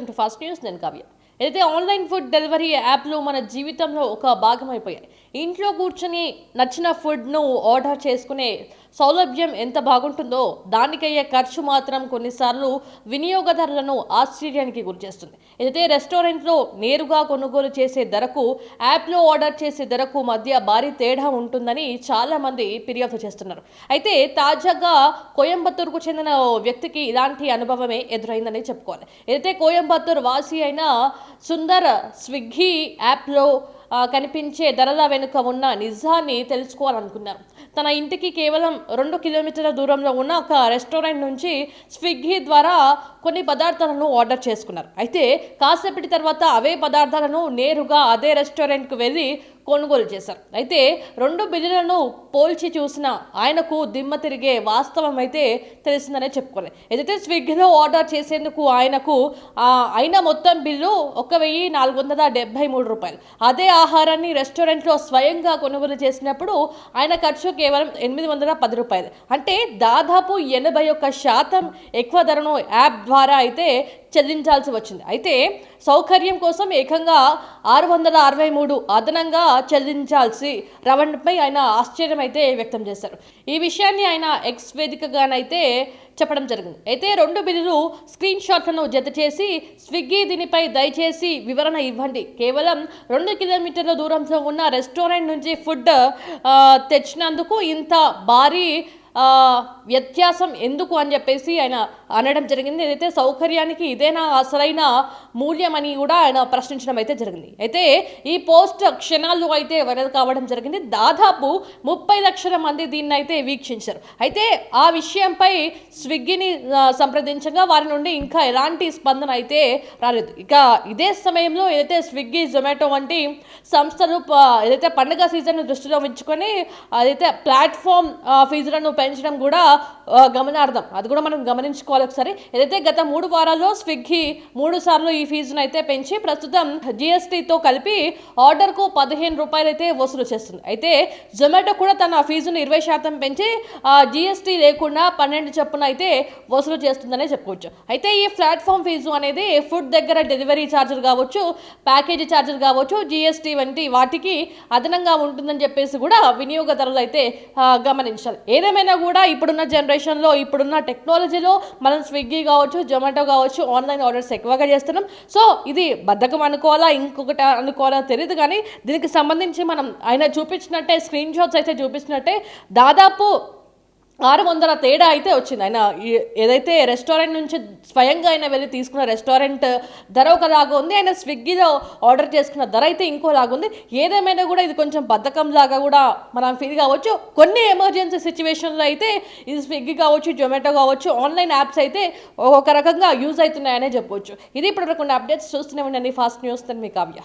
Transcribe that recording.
First news నేను కావ్య. అయితే online food delivery యాప్లు మన జీవితంలో ఒక భాగం అయిపోయాయి ఇంట్లో కూర్చొని నచ్చిన ఫుడ్ను ఆర్డర్ చేసుకునే సౌలభ్యం ఎంత బాగుంటుందో దానికయ్యే ఖర్చు మాత్రం కొన్నిసార్లు వినియోగదారులను ఆశ్చర్యానికి గురిచేస్తుంది అయితే రెస్టారెంట్లో నేరుగా కొనుగోలు చేసే ధరకు యాప్లో ఆర్డర్ చేసే ధరకు మధ్య భారీ తేడా ఉంటుందని చాలామంది ఫిర్యాదు చేస్తున్నారు. అయితే తాజాగా కోయంబత్తూరుకు చెందిన ఓ వ్యక్తికి ఇలాంటి అనుభవమే ఎదురైందని చెప్పుకోవాలి. అయితే కోయంబత్తూరు వాసి అయిన సుందర్ స్విగ్గీ యాప్లో కనిపించే ధరల వెనుక ఉన్న నిజాన్ని తెలుసుకోవాలనుకున్నారు. తన ఇంటికి కేవలం రెండు కిలోమీటర్ల దూరంలో ఉన్న ఒక రెస్టారెంట్ నుంచి స్విగ్గీ ద్వారా కొన్ని పదార్థాలను ఆర్డర్ చేసుకున్నారు. అయితే కాసేపటి తర్వాత అవే పదార్థాలను నేరుగా అదే రెస్టారెంట్కు వెళ్ళి కొనుగోలు చేశారు. అయితే రెండు బిల్లులను పోల్చి చూసిన ఆయనకు దిమ్మ తిరిగే వాస్తవం అయితే తెలిసిందనే చెప్పుకోవాలి. ఏదైతే స్విగ్గీలో ఆర్డర్ చేసేందుకు ఆయనకు అయిన మొత్తం బిల్లు ఒక వెయ్యి నాలుగు వందల డెబ్బై మూడు రూపాయలు. అదే ఆహారాన్ని రెస్టారెంట్లో స్వయంగా కొనుగోలు చేసినప్పుడు ఆయన ఖర్చు కేవలం ఎనిమిది వందల పది రూపాయలు. అంటే దాదాపు ఎనభై ఒక్క శాతం ఎక్కువ ధరను యాప్ ద్వారా అయితే చెల్లించాల్సి వచ్చింది. అయితే సౌకర్యం కోసం ఏకంగా ఆరు వందల అరవై మూడు అదనంగా చెల్లించాల్సి రావడంపై ఆయన ఆశ్చర్యం అయితే వ్యక్తం చేశారు. ఈ విషయాన్ని ఆయన ఎక్స్ వేదికగానైతే చెప్పడం జరిగింది. అయితే రెండు బిల్లులు స్క్రీన్ షాట్లను జత చేసి స్విగ్గీ దీనిపై దయచేసి వివరణ ఇవ్వండి. కేవలం రెండు కిలోమీటర్ల దూరంలో ఉన్న రెస్టారెంట్ నుంచి ఫుడ్ తెచ్చినందుకు ఇంత భారీ వ్యత్యాసం ఎందుకు అని చెప్పేసి ఆయన అనడం జరిగింది. ఏదైతే సౌకర్యానికి ఇదేనా అసలైన మూల్యం అని కూడా ఆయన ప్రశ్నించడం అయితే జరిగింది. అయితే ఈ పోస్ట్ క్షణాల్లో అయితే వైరల్ కావడం జరిగింది. దాదాపు ముప్పై లక్షల మంది దీన్ని అయితే వీక్షించారు. అయితే ఆ విషయంపై స్విగ్గీని సంప్రదించగా వారి నుండి ఇంకా ఎలాంటి స్పందన అయితే రాలేదు. ఇక ఇదే సమయంలో ఏదైతే స్విగ్గీ జొమాటో వంటి సంస్థలు ప- ఏదైతే పండుగ సీజన్ దృష్టిలో ఉంచుకొని అదైతే ప్లాట్ఫామ్ ఫీజులను పెంచడం కూడా గమనార్థం అది కూడా మనం గమనించుకోవాలి ఒకసారి. ఏదైతే గత మూడు వారాల్లో స్విగ్గీ మూడు సార్లు ఈ ఫీజును అయితే పెంచి ప్రస్తుతం జిఎస్టీతో కలిపి ఆర్డర్కు పదిహేను రూపాయలు అయితే వసూలు చేస్తుంది. అయితే జొమాటో కూడా తన ఫీజును ఇరవై శాతం పెంచి జిఎస్టీ లేకుండా పన్నెండు చొప్పున అయితే వసూలు చేస్తుందనే చెప్పుకోవచ్చు. అయితే ఈ ప్లాట్ఫామ్ ఫీజు అనేది ఫుడ్ దగ్గర డెలివరీ ఛార్జీలు కావచ్చు ప్యాకేజీ ఛార్జీలు కావచ్చు జిఎస్టీ వంటి వాటికి అదనంగా ఉంటుందని చెప్పేసి కూడా వినియోగదారులు అయితే గమనించాలి. ఏదేమైనా కూడా ఇప్పుడున్న జనరేషన్లో ఇప్పుడున్న టెక్నాలజీలో మనం స్విగ్గీ కావచ్చు జొమాటో కావచ్చు ఆన్లైన్ ఆర్డర్స్ ఎక్కువగా చేస్తున్నాం. సో ఇది బద్ధకం అనుకోవాలా ఇంకొకటి అనుకోవాలా తెలియదు కానీ దీనికి సంబంధించి మనం ఆయన చూపించినట్టే స్క్రీన్ షాట్స్ అయితే చూపించినట్టే దాదాపు ఆరు వందల తేడా అయితే వచ్చింది. ఆయన ఏదైతే రెస్టారెంట్ నుంచి స్వయంగా ఆయన వెళ్ళి తీసుకున్న రెస్టారెంట్ ధర ఒకలాగా ఉంది. ఆయన స్విగ్గీలో ఆర్డర్ చేసుకున్న ధర అయితే ఇంకోలాగా ఉంది. ఏదేమైనా కూడా ఇది కొంచెం బద్ధకం లాగా కూడా మనం ఫీల్ కావచ్చు. కొన్ని ఎమర్జెన్సీ సిచ్యువేషన్లో అయితే ఇది స్విగ్గీ కావచ్చు జొమాటో కావచ్చు ఆన్లైన్ యాప్స్ అయితే ఒక రకంగా యూజ్ అవుతున్నాయనే చెప్పవచ్చు ఇది ఇప్పుడు కొన్ని అప్డేట్స్ చూస్తూనే ఉండండి. ఫాస్ట్ న్యూస్ మీ కావ్య.